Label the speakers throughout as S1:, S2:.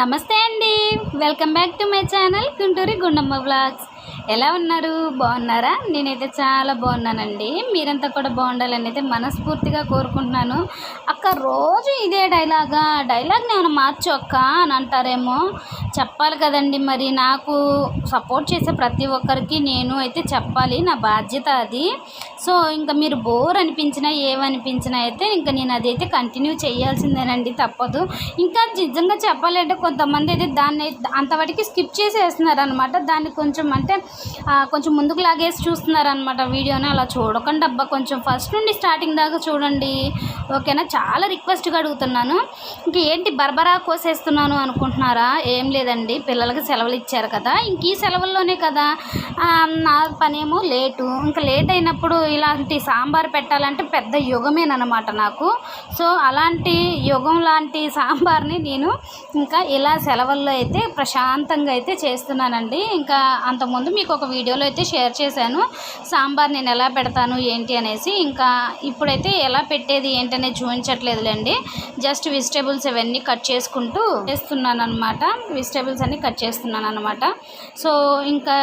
S1: నమస్తే అండి. Welcome back to my channel Gunturi Gundamma vlogs ఎలా ఉన్నారు? బాగున్నారా? నేనైతే చాలా బాగున్నానండి. మీరంతా కూడా బాగుండాలని అయితే మనస్ఫూర్తిగా కోరుకుంటున్నాను. అక్క రోజు ఇదే డైలాగా? డైలాగ్ నేను మార్చు అక్క అని అంటారేమో. చెప్పాలి కదండి మరి. నాకు సపోర్ట్ చేసే ప్రతి ఒక్కరికి నేను అయితే చెప్పాలి. నా బాధ్యత అది. సో ఇంకా మీరు బోర్ అనిపించినా ఏమనిపించినా అయితే ఇంకా నేను అదైతే కంటిన్యూ చేయాల్సిందేనండి. తప్పదు. ఇంకా నిజంగా చెప్పాలంటే కొంతమంది అయితే దాన్ని అంతవరకు స్కిప్ చేసేస్తున్నారు అనమాట దాన్ని కొంచెం అంటే ఆ, కొంచెం ముందుకు లాగేసి చూస్తున్నారనమాట వీడియోని అలా చూడకండి అబ్బా. కొంచెం ఫస్ట్ నుండి స్టార్టింగ్ దాకా చూడండి. ఓకేనా చాలా రిక్వెస్ట్గా అడుగుతున్నాను. ఇంక ఏంటి బర్బరా కోసేస్తున్నాను అనుకుంటున్నారా? ఏం లేదండి. పిల్లలకి సెలవులు ఇచ్చారు కదా. ఇంక ఈ సెలవుల్లోనే కదా. నా పనేమో లేటు. ఇంకా లేట్ అయినప్పుడు ఇలాంటి సాంబార్ పెట్టాలంటే పెద్ద యుగమేనమాట నాకు. సో అలాంటి యుగం లాంటి సాంబార్ని నేను ఇంకా ఇలా సెలవుల్లో అయితే ప్రశాంతంగా అయితే చేస్తున్నానండి. ఇంకా అంతకుముందు మీకు ఒక వీడియోలో అయితే షేర్ చేశాను. సాంబార్ నేను ఎలా పెడతాను ఏంటి అనేసి. ఇంకా ఇప్పుడైతే ఎలా పెట్టేది ఏంటి అనేది చూపించట్లేదులేండి. జస్ట్ వెజిటేబుల్స్ ఇవన్నీ కట్ చేసుకుంటూ చేస్తున్నాను అనమాట వెజిటేబుల్స్ అన్నీ కట్ చేస్తున్నాను అనమాట సో ఇంకా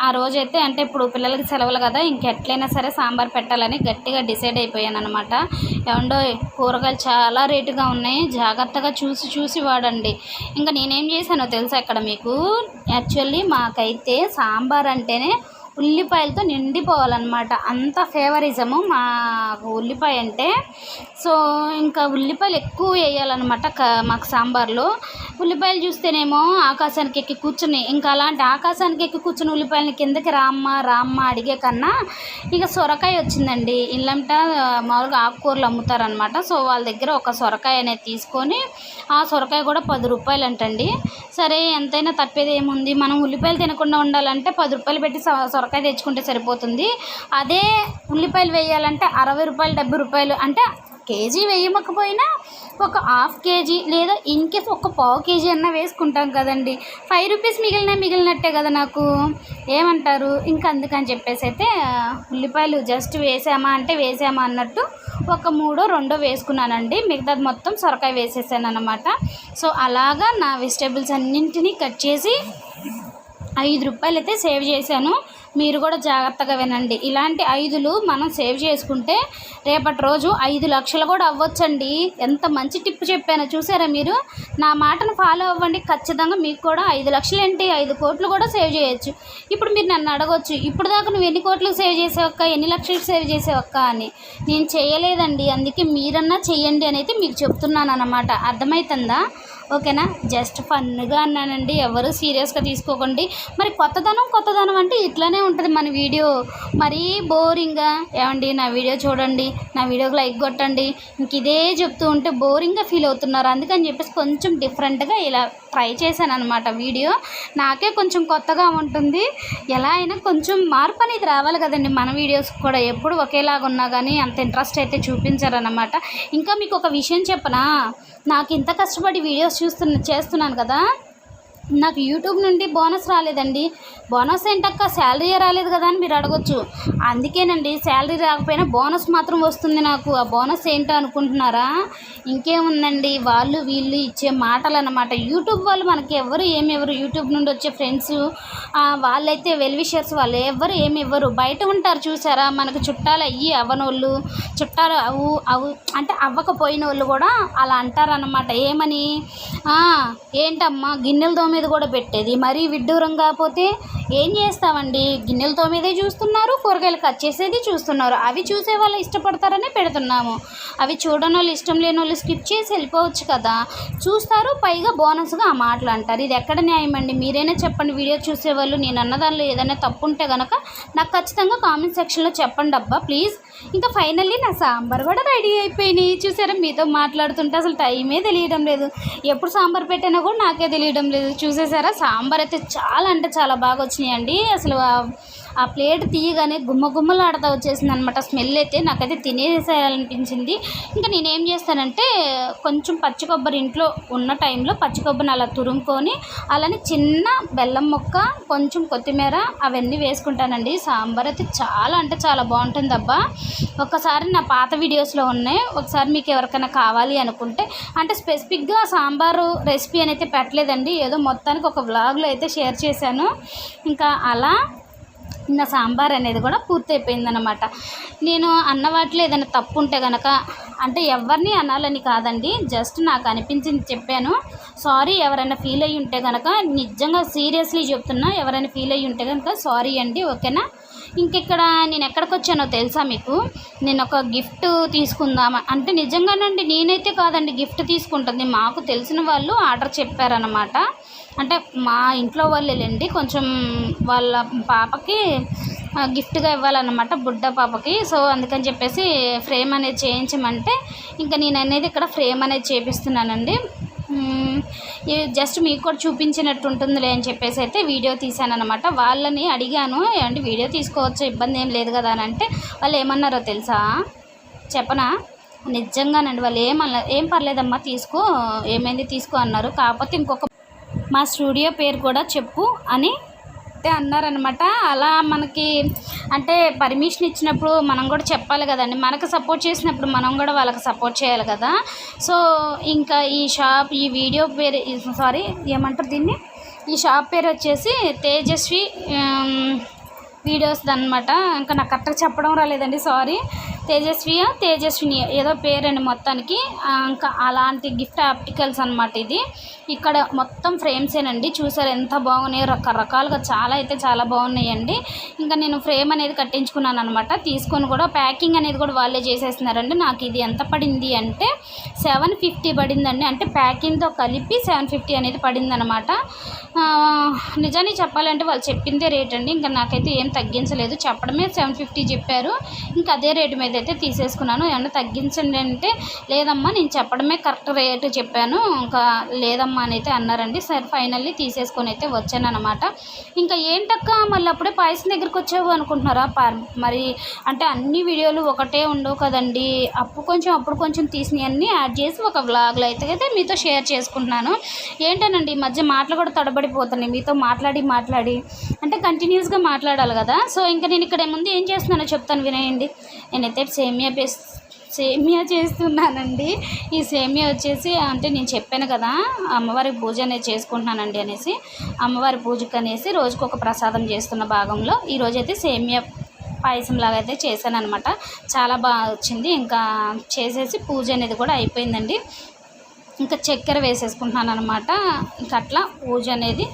S1: ఆ రోజైతే అంటే ఇప్పుడు పిల్లలకి సెలవులు కదా ఇంకెట్లయినా సరే సాంబార్ పెట్టాలని గట్టిగా డిసైడ్ అయిపోయాను అనమాట ఏమండో కూరగాయలు చాలా రేటుగా ఉన్నాయి. జాగ్రత్తగా చూసి చూసి వాడండి. ఇంకా నేనేం చేశానో తెలుసా ఇక్కడ మీకు? యాక్చువల్లీ మాకైతే సాంబార్ సాంబార్ అంటేనే ఉల్లిపాయలతో నిండిపోవాలన్నమాట. అంత ఫేవరిజము మా ఉల్లిపాయ అంటే. సో ఇంకా ఉల్లిపాయలు ఎక్కువ వేయాలన్నమాట క మాకు సాంబార్లో. ఉల్లిపాయలు చూస్తేనేమో ఆకాశానికి ఎక్కి కూర్చుని. ఇంకా అలాంటి ఆకాశానికి ఎక్కి కూర్చుని ఉల్లిపాయలని కిందకి రామ్మ రామ్మ అడిగే కన్నా ఇక సొరకాయ వచ్చిందండి. ఇల్లంట మామూలుగా ఆకుకూరలు అమ్ముతారనమాట. సో వాళ్ళ దగ్గర ఒక సొరకాయ అనేది తీసుకొని ఆ సొరకాయ కూడా పది రూపాయలు అంటండి సరే ఎంతైనా తప్పేది ఏముంది? మనం ఉల్లిపాయలు తినకుండా ఉండాలంటే పది రూపాయలు పెట్టి సొరకాయ తెచ్చుకుంటే సరిపోతుంది. అదే ఉల్లిపాయలు వేయాలంటే అరవై రూపాయలు డెబ్బై రూపాయలు అంటే కేజీ వేయమకపోయినా ఒక హాఫ్ కేజీ లేదా ఇన్ కేస్ ఒక పావు కేజీ అన్నా వేసుకుంటాం కదండి. ఫైవ్ రూపీస్ మిగిలిన మిగిలినట్టే కదా నాకు. ఏమంటారు? ఇంకా అందుకని చెప్పేసి అయితే ఉల్లిపాయలు జస్ట్ వేసామా అంటే వేసామా అన్నట్టు ఒక మూడో రెండో వేసుకున్నానండి. మిగతాది మొత్తం సొరకాయ వేసేసాను అనమాట సో అలాగా నా వెజిటేబుల్స్ అన్నింటినీ కట్ చేసి ఐదు రూపాయలు అయితే సేవ్ చేశాను. మీరు కూడా జాగ్రత్తగా వినండి. ఇలాంటి ఐదులు మనం సేవ్ చేసుకుంటే రేపటి రోజు ఐదు లక్షలు కూడా అవ్వచ్చండి. ఎంత మంచి టిప్ చెప్పానో చూసారా మీరు? నా మాటను ఫాలో అవ్వండి. ఖచ్చితంగా మీకు కూడా ఐదు లక్షలు ఏంటి ఐదు కోట్లు కూడా సేవ్ చేయొచ్చు. ఇప్పుడు మీరు నన్ను అడగొచ్చు ఇప్పుడు దాకా నువ్వు ఎన్ని కోట్లు సేవ్ చేసావక్క ఎన్ని లక్షలు సేవ్ చేసావక్క అని. నేను చేయలేదండి. అందుకే మీరన్నా చెయ్యండి అని అయితే మీకు చెప్తున్నాను అన్నమాట అర్థమవుతుందా ఓకేనా? జస్ట్ ఫన్గా అన్నానండి. ఎవరు సీరియస్గా తీసుకోకండి. మరి కొత్తదనం కొత్తదనం అంటే ఇట్లానే ఉంటుంది మన వీడియో. మరీ బోరింగ్గా. ఏమండి నా వీడియో చూడండి నా వీడియోకి లైక్ కొట్టండి. ఇంక ఇదే చెప్తూ ఉంటే బోరింగ్గా ఫీల్ అవుతున్నారు. అందుకని చెప్పేసి కొంచెం డిఫరెంట్గా ఇలా ట్రై చేశాను అనమాట వీడియో. నాకే కొంచెం కొత్తగా ఉంటుంది. ఎలా అయినా కొంచెం మార్పు అనేది రావాలి కదండి మన వీడియోస్ కూడా. ఎప్పుడు ఒకేలాగా ఉన్నా కానీ అంత ఇంట్రెస్ట్ అయితే చూపించారనమాట ఇంకా మీకు ఒక విషయం చెప్పనా? నాకు ఇంత కష్టపడి వీడియోస్ చూస్తున్న చేస్తున్నాను కదా? నాకు యూట్యూబ్ నుండి బోనస్ రాలేదండి. బోనస్ ఏంటక్క? శాలరీ రాలేదు కదా అని మీరు అడగొచ్చు. అందుకేనండి శాలరీ రాకపోయినా బోనస్ మాత్రం వస్తుంది నాకు. ఆ బోనస్ ఏంటో అనుకుంటున్నారా? ఇంకేముందండి? వాళ్ళు వీళ్ళు ఇచ్చే మాటలు అన్నమాట యూట్యూబ్ వాళ్ళు మనకి ఎవరు ఏమి ఎవరు యూట్యూబ్ నుండి వచ్చే ఫ్రెండ్స్ వాళ్ళైతే వెల్విషర్స్ వాళ్ళు ఎవరు ఏమి ఇవ్వరు. బయట ఉంటారు చూసారా? మనకు చుట్టాలు అయ్యి అవ్వనోళ్ళు చుట్టాలు అవు అవు అంటే అవ్వకపోయిన వాళ్ళు కూడా అలా అంటారనమాట ఏమని? ఏంటమ్మా? గిన్నెలు దోమ మీద కూడా పెట్టేది. మరీ విడ్డూరం కాకపోతే ఏం చేస్తామండి? గిన్నెలతో మీదే చూస్తున్నారు కూరగాయలు కట్ చేసేది చూస్తున్నారు. అవి చూసే వాళ్ళు ఇష్టపడతారనే పెడుతున్నాము. అవి చూడని వాళ్ళు ఇష్టం లేని వాళ్ళు స్కిప్ చేసి వెళ్ళిపోవచ్చు కదా. చూస్తారు పైగా బోనస్గా ఆ మాటలు అంటారు. ఇది ఎక్కడ న్యాయం అండి? మీరైనా చెప్పండి. వీడియో చూసేవాళ్ళు నేను అన్నదానిలో ఏదైనా తప్పు ఉంటే కనుక నాకు ఖచ్చితంగా కామెంట్ సెక్షన్లో చెప్పండి అబ్బా ప్లీజ్. ఇంకా ఫైనల్లీ నా సాంబార్ కూడా రెడీ అయిపోయినాయి. చూసారా మీతో మాట్లాడుతుంటే అసలు టైమే తెలియడం లేదు. ఎప్పుడు సాంబార్ పెట్టినా కూడా నాకే తెలియడం లేదు. చూసేసారా? సాంబార్ అయితే చాలా అంటే చాలా బాగా వచ్చినాయండి. అసలు ఆ- ప్లేట్ తీయగానే గుమ్మ గుమ్మలాడతా వచ్చేసింది అనమాట స్మెల్ అయితే నాకైతే తినేసేయాలనిపించింది. ఇంకా నేనేం చేస్తానంటే కొంచెం పచ్చి కొబ్బరి ఇంట్లో ఉన్న టైంలో పచ్చి కొబ్బరిని అలా తురుముకొని అలానే చిన్న బెల్లం ముక్క కొంచెం కొత్తిమీర అవన్నీ వేసుకుంటానండి. సాంబార్ అయితే చాలా అంటే చాలా బాగుంటుంది అబ్బా ఒకసారి నా పాత వీడియోస్లో ఉన్నాయి. ఒకసారి మీకు ఎవరికైనా కావాలి అనుకుంటే అంటే స్పెసిఫిక్గా సాంబారు రెసిపీ అని అయితే పెట్టలేదండి. ఏదో మొత్తానికి ఒక వ్లాగ్లో అయితే షేర్ చేశాను. ఇంకా అలా నా సాంబార్ అనేది కూడా పూర్తయిపోయిందనమాట నేను అన్న వాటిలో ఏదైనా తప్పు ఉంటే కనుక అంటే ఎవరిని అనాలని కాదండి జస్ట్ నాకు అనిపించింది చెప్పాను. సారీ ఎవరైనా ఫీల్ అయ్యి ఉంటే కనుక నిజంగా సీరియస్లీ చెప్తున్నా ఎవరైనా ఫీల్ అయ్యి ఉంటే కనుక సారీ అండి ఓకేనా? ఇంకెక్కడ నేను ఎక్కడికి వచ్చానో తెలుసా మీకు? నేను ఒక గిఫ్ట్ తీసుకుందామా? అంటే నిజంగానండి నేనైతే కాదండి గిఫ్ట్ తీసుకుంటుంది. మాకు తెలిసిన వాళ్ళు ఆర్డర్ చెప్పారనమాట అంటే మా ఇంట్లో వాళ్ళేలేండి కొంచెం వాళ్ళ పాపకి గిఫ్ట్గా ఇవ్వాలన్నమాట బుడ్డ పాపకి. సో అందుకని చెప్పేసి ఫ్రేమ్ అనేది చేయించమంటే ఇంకా నేను అనేది ఇక్కడ ఫ్రేమ్ అనేది చేపిస్తున్నానండి. జస్ట్ మీకు కూడా చూపించినట్టు ఉంటుందిలే అని చెప్పేసి అయితే వీడియో తీశాను అనమాట వాళ్ళని అడిగాను ఏమంటే వీడియో తీసుకోవచ్చు ఇబ్బంది ఏం లేదు కదా అని అంటే వాళ్ళు ఏమన్నారో తెలుసా? చెప్పనా? నిజంగానండి వాళ్ళు ఏమన్నా ఏం పర్లేదమ్మా తీసుకో ఏమైంది తీసుకో అన్నారు. కాకపోతే ఇంకొక మా స్టూడియో పేరు కూడా చెప్పు అని అయితే అన్నారనమాట అలా మనకి అంటే పర్మిషన్ ఇచ్చినప్పుడు మనం కూడా చెప్పాలి కదండి. మనకు సపోర్ట్ చేసినప్పుడు మనం కూడా వాళ్ళకి సపోర్ట్ చేయాలి కదా. సో ఇంకా ఈ షాప్ ఈ వీడియో పేరు సారీ ఏమంటారు దీన్ని? ఈ షాప్ పేరు వచ్చేసి తేజస్వి వీడియోస్ అనమాట ఇంకా నాకు కరెక్ట్గా చెప్పడం రాలేదండి సారీ తేజస్వియా తేజస్విని ఏదో పేరండి మొత్తానికి. ఇంకా అలాంటి గిఫ్ట్ ఆప్టికల్స్ అనమాట ఇది. ఇక్కడ మొత్తం ఫ్రేమ్సేనండి. చూసారు ఎంత బాగున్నాయో రకరకాలుగా చాలా అయితే చాలా బాగున్నాయండి. ఇంకా నేను ఫ్రేమ్ అనేది కట్టించుకున్నాను అనమాట తీసుకొని కూడా ప్యాకింగ్ అనేది కూడా వాళ్ళే చేసేస్తున్నారండి. నాకు ఇది ఎంత పడింది అంటే సెవెన్ ఫిఫ్టీ పడిందండి. అంటే ప్యాకింగ్తో కలిపి సెవెన్ ఫిఫ్టీ అనేది పడిందనమాట నిజానికి చెప్పాలంటే వాళ్ళు చెప్పిందే రేట్ అండి ఇంకా నాకైతే ఏం తగ్గించలేదు. చెప్పడమే సెవెన్ ఫిఫ్టీ చెప్పారు. ఇంకా అదే రేటు మీద అయితే తీసేసుకున్నాను. ఏమన్నా తగ్గించండి అంటే లేదమ్మా నేను చెప్పడమే కరెక్ట్ రేటు చెప్పాను. ఇంకా లేదమ్మా అని అయితే అన్నారండి. సరే ఫైనల్లీ తీసేసుకొని అయితే వచ్చాను అనమాట ఇంకా ఏంటక్క మళ్ళీ అప్పుడే పాయసం దగ్గరికి వచ్చావు అనుకుంటున్నారా? మరి అంటే అన్ని వీడియోలు ఒకటే ఉండవు కదండి. అప్పుడు కొంచెం అప్పుడు కొంచెం తీసినవి అన్నీ యాడ్ చేసి ఒక వ్లాగ్లో అయితే అయితే మీతో షేర్ చేసుకుంటున్నాను. ఏంటనండి ఈ మధ్య మాటలు కూడా తడబడిపోతున్నాయి. మీతో మాట్లాడి మాట్లాడి అంటే కంటిన్యూస్గా మాట్లాడాలి కదా. సో ఇంకా నేను ఇక్కడ ముందు ఏం చేస్తున్నానో చెప్తాను వినేయండి నేనైతే సేమియా బేస్ సేమియా చేస్తున్నానండి. ఈ సేమియా వచ్చేసి అంటే నేను చెప్పాను కదా అమ్మవారి పూజ అనేది చేసుకుంటున్నానండి అనేసి. అమ్మవారి పూజకు అనేసి రోజుకు ఒక ప్రసాదం చేస్తున్న భాగంలో ఈరోజైతే సేమియా పాయసం లాగా అయితే చేశాను అనమాట చాలా బాగా వచ్చింది. ఇంకా చేసేసి పూజ అనేది కూడా అయిపోయిందండి. ఇంకా చక్కెర వేసేసుకుంటున్నాను అనమాట ఇంకా అట్లా పూజ అనేది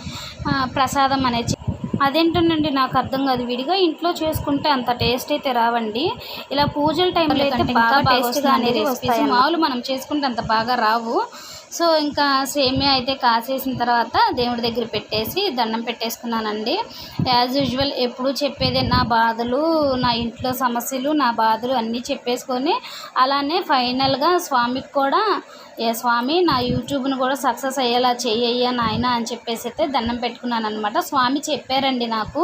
S1: ప్రసాదం అనేది అదేంటోనండి నాకు అర్థం కాదు. విడిగా ఇంట్లో చేసుకుంటే అంత టేస్ట్ అయితే రావండి. ఇలా పూజల టైంలో అయితే బాగా టేస్ట్గా అనేది వస్తాయి మామూలు మనం చేసుకుంటే అంత బాగా రావు. సో ఇంకా సేమియా అయితే కాసేసిన తర్వాత దేవుడి దగ్గర పెట్టేసి దండం పెట్టేసుకున్నానండి. యాజ్ యూజువల్ ఎప్పుడు చెప్పేదే నా బాధలు నా ఇంట్లో సమస్యలు నా బాధలు అన్నీ చెప్పేసుకొని అలానే ఫైనల్గా స్వామికి కూడా ఏ స్వామి నా యూట్యూబ్ను కూడా సక్సెస్ అయ్యేలా చెయ్యయ్యా నాయన అని చెప్పేసి అయితే దండం పెట్టుకున్నాను అనమాట స్వామి చెప్పారండి నాకు.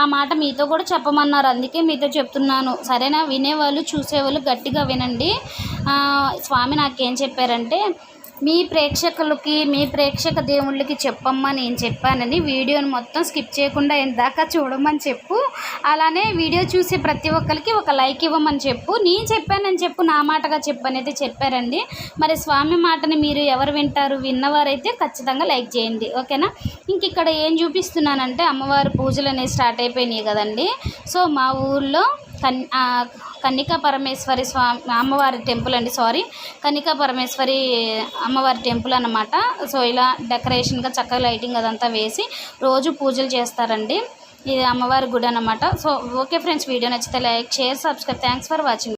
S1: ఆ మాట మీతో కూడా చెప్పమన్నారు అందుకే మీతో చెప్తున్నాను. సరేనా? వినేవాళ్ళు చూసేవాళ్ళు గట్టిగా వినండి. స్వామి నాకేం చెప్పారంటే మీ ప్రేక్షకులకి మీ ప్రేక్షక దేవుళ్ళకి చెప్పమ్మా నేను చెప్పానని వీడియోని మొత్తం స్కిప్ చేయకుండా ఇందాక చూడమని చెప్పు. అలానే వీడియో చూసే ప్రతి ఒక్కరికి ఒక లైక్ ఇవ్వమని చెప్పు. నేను చెప్పానని చెప్పు నా మాటగా చెప్పు అనేది చెప్పారండి. మరి స్వామి మాటని మీరు ఎవరు వింటారు? విన్నవారైతే ఖచ్చితంగా లైక్ చేయండి. ఓకేనా? ఇంక ఇక్కడ ఏం చూపిస్తున్నానంటే అమ్మవారి పూజలు అనేవి స్టార్ట్ అయిపోయినాయి కదండి. సో మా ఊళ్ళో కన్ కన్నికా పరమేశ్వరి స్వామి అమ్మవారి టెంపుల్ అండి సారీ. కన్నికా పరమేశ్వరి అమ్మవారి టెంపుల్ అన్నమాట. సో ఇలా డెకరేషన్గా చక్కగా లైటింగ్ అదంతా వేసి రోజు పూజలు చేస్తారండి. ఇది అమ్మవారి గుడి అన్నమాట. సో ఓకే ఫ్రెండ్స్ వీడియో నచ్చితే like share subscribe. Thanks for watching.